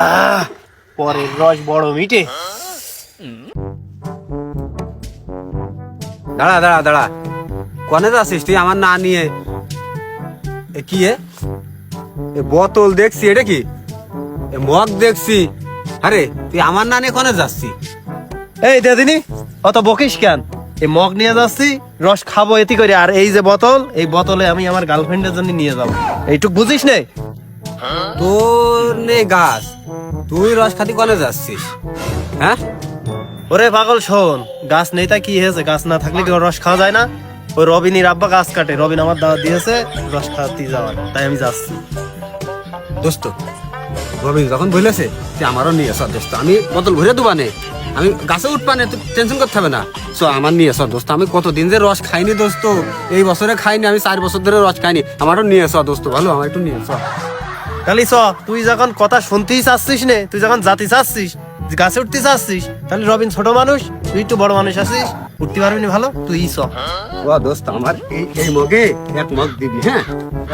আহ, পরের রস বড় মিটে। দাঁড়া দাঁড়া দাঁড়া। কনে যাচ্ছিস তুই আমার না নিয়ে? এ কি এ? বোতল দেখছি এটা কি? এ মগ দেখছি। আরে তুই আমার না নিয়ে কনে যাচ্ছি? এই দিদিনি অত বকিস কেন? এই মগ নিয়ে যাচ্ছি রস খাব এতি করে। আর এই যে বোতল এই বোতলে আমি আমার গার্লফ্রেন্ডের জন্য নিয়ে যাব। এইটুক বুঝিস নে? তোর নে গাছ। তুই রস খাতি কনে যাচ্ছিস। হ্যাঁ? ওরে পাগল শোন গাছ নেই তা কি হয়েছে? গাছ না থাকলে কি রস খাওয়া যায় না? ওই রবিনীর আব্বা গাছ কাটে। রবিন আমার দাওয়াত দিয়েছে রস খাওয়াতে যাওয়ার। তাই আমি যাচ্ছি। দোস্ত রবি যখন বলেছে যে আমারও নিয়ে এসো দোস্ত আমি বোতল ভরে দেবা নে আমি গাছে উঠবানে তুই টেনশন করতে হবে না। সো আমার নিয়ে এসো দোস্ত আমি কতদিন যে রস খাইনি দোস্ত। এই বছরে খাইনি আমি চার বছর ধরে রস খাইনি। আমারও নিয়ে এসো দোস্ত ভালো আমার একটু নিয়ে এসো। খালি চ তুই যখন কথা শুনতেই চাচ্ছিস নে তুই যখন জাতি চাচ্ছিস গাছে উঠতে চাচ্ছিস তাহলে রবিন ছোট মানুষ তুই একটু বড় মানুষ আছিস উঠতে পারবি না ভালো? তুই চ। ও দোস্ত আমার এই এই মগে এক মগ দিবি হ্যাঁ?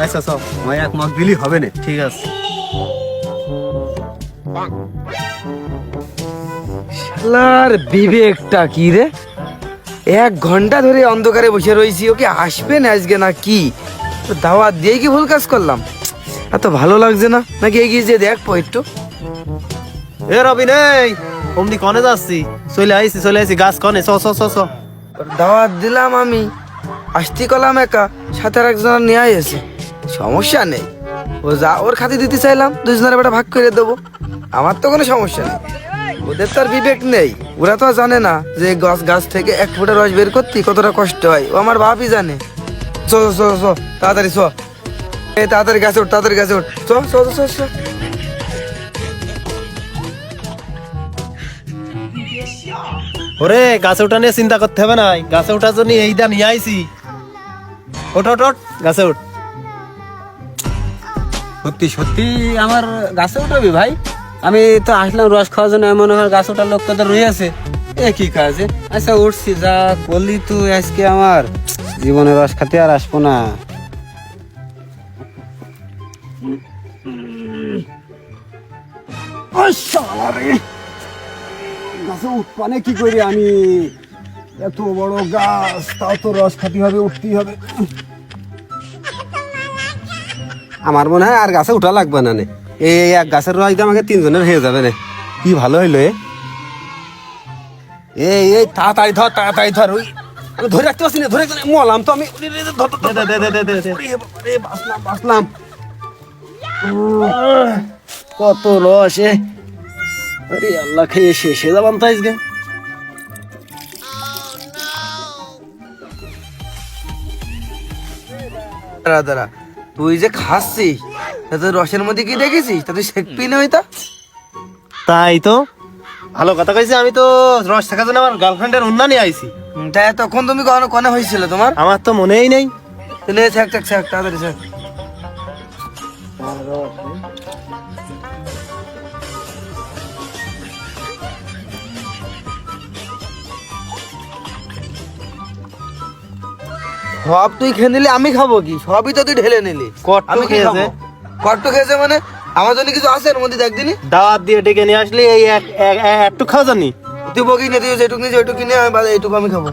আচ্ছা চ। আমার এক মগ দিলি হবে না। ঠিক আছে। শালার বিবেকটা কি রে? এক ঘণ্টা ধরে অন্ধকারে বসে রয়েছি ওকে আসবে না আজকে না কি? তো দাওয়াত দিয়ে কি ভুল কাজ করলাম? এত ভালো লাগছে না? নাকি এগিয়ে যে দেখ পো একটু। এ রবিন এই অমনি কনে যাচ্ছি। চলে আইছি চলে আইছি। গাছ কনে চ চ চ চ। দাওয়াত দিলাম আমি। আসতে কলাম একা সাথে একজন নিয়ে এসে সমস্যা নেই। ও যা ওর খাতে দিতে চাইলাম দুজনের বেটা ভাগ করে দেবো। আমার তো কোনো সমস্যা নেই। ওদের তো আর বিবেক নেই। ওরা তো আর জানে না যে গাছ গাছ থেকে এক ফুটা রস বের করতে কতটা কষ্ট হয়। ও আমার বাপই জানে। চো চো চো, তাড়াতাড়ি চো। তাড়াতাড়ি গাছে উঠ তাড়াতাড়ি গাছে উঠ। চো চো চো, চো ওরে গাছে ওঠা নিয়ে চিন্তা করতে হবে না গাছে ওঠার জন্য এই দা নিয়ে আইছি। ওঠ ওঠ ওঠ গাছে উঠ। সত্যি সত্যি আমার গাছে উঠাবি ভাই? আমি তো আসলাম রস খাওয়ার জন্য এমন হয় গাছ ওঠার লোক তো রয়েছে এ কি কাজে? আচ্ছা উঠছি যা করলি তুই আজকে আমার। জীবনে রস খেতে আর আসব না। গাছে উঠপানে কি করি আমি? এত বড় গাছ তাও তো রস খাতে হবে উঠতেই হবে। আমার মনে হয় আর গাছে উঠা লাগবে না নে। এই এক গাছের রস দিয়ে আমাকে তিনজনের হয়ে যাবে নে। কি ভালো হইল এ। এই এই তাড়াতাড়ি ধর তাড়াতাড়ি ধর ওই আমি ধরে রাখতে পারছি না ধরে। মলাম তো আমি। রে, রে, বাঁচলাম বাঁচলাম। কত রস এ। আরে আল্লাহ খেয়ে শেষ যাবান তো আজকে দাঁড়া দাঁড়া তুই যে খাচ্ছিস তাতে রসের মধ্যে কি দেখেছিস? তাতে শেখবি না ওইটা তাই তো। ভালো কথা কইছি আমি তো রস থাকার জন্য আমার গার্লফ্রেন্ডের উন্না নিয়ে আইছি। তাই তখন তুমি কখনো কনে হয়েছিল তোমার? আমার তো মনেই নেই। তাহলে ছেক ছেক ছেক তাড়াতাড়ি ছেক সব তুই খেয়ে নিলি আমি খাব কি? সবই তো তুই ঢেলে নিলি। কট্ট আমি কি খেয়েছে। কট্ট খেয়েছে মানে আমার জন্য কিছু আছে এর মধ্যে দেখ দিনি। দাওয়াত দিয়ে ডেকে নিয়ে আসলি এই এক এক- এক- একটু খাওয়া জানি? তুই বকি নে তুই যেটুকু নিয়ে ওইটুকু নিয়ে আমি বাদে এইটুকু আমি খাব।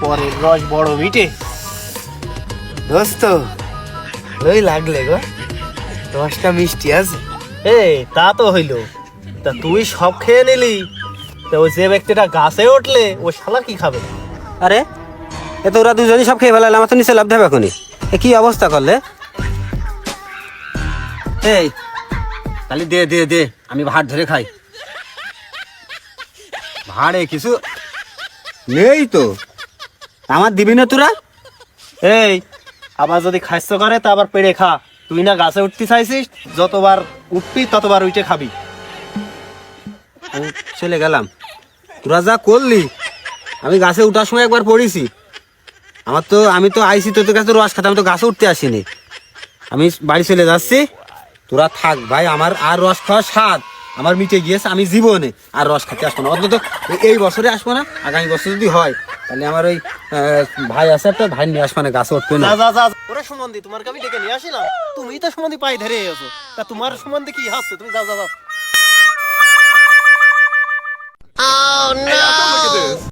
পরের রস বড় মিটে। দোস্ত ওই লাগলে গো রসটা মিষ্টি আছে। এই তা তো হইল। তা তুই সব খেয়ে নিলি তা ওই যে ব্যক্তিটা গাছে উঠলে ও শালা কি খাবে? আরে এ তো ওরা দুজনই সব খেয়ে ফেলালে আমার তো নিচে লাভ দেবে এখনই। এ কি অবস্থা করলে? এই তাহলে দে দে দে আমি ভাত ধরে খাই। ভাড়ে কিছু নেই তো। আমার দিবি না তোরা? এই, আবার যদি খাইস্য করে, তা আবার পেড়ে খা। তুই না গাছে উঠতে চাইছিস, যতবার উঠবি, ততবার উঠে খাবি। চলে গেলাম। তোরা যা করলি, আমি গাছে উঠার সময় একবার পড়েছি। আমার তো, আমি তো আইসি তোদের কাছে রস খাতে, আমি তো গাছে উঠতে আসিনি। আমি বাড়ি চলে যাচ্ছি। তোরা থাক, ভাই, আমার আর রস খাওয়ার স্বাদ। আমার মিটে গিয়েছে আমি জীবনে আর রস খেতে আসব না। অন্তত এই বছরে আসব না আগামী বছর যদি হয় তাহলে আমার ওই ভাই আছে একটা ভাই নিয়ে আসবে না গাছ উঠবে না। ওরে সুমন্দি তোমার আমি ডেকে নিয়ে আসিলাম। তুমি তো সুমন্দি পায়ে ধরে আছো। তা তোমার সুমন্দি কি হাসছে তুমি যাও যাও যাও। oh, আচ্ছা,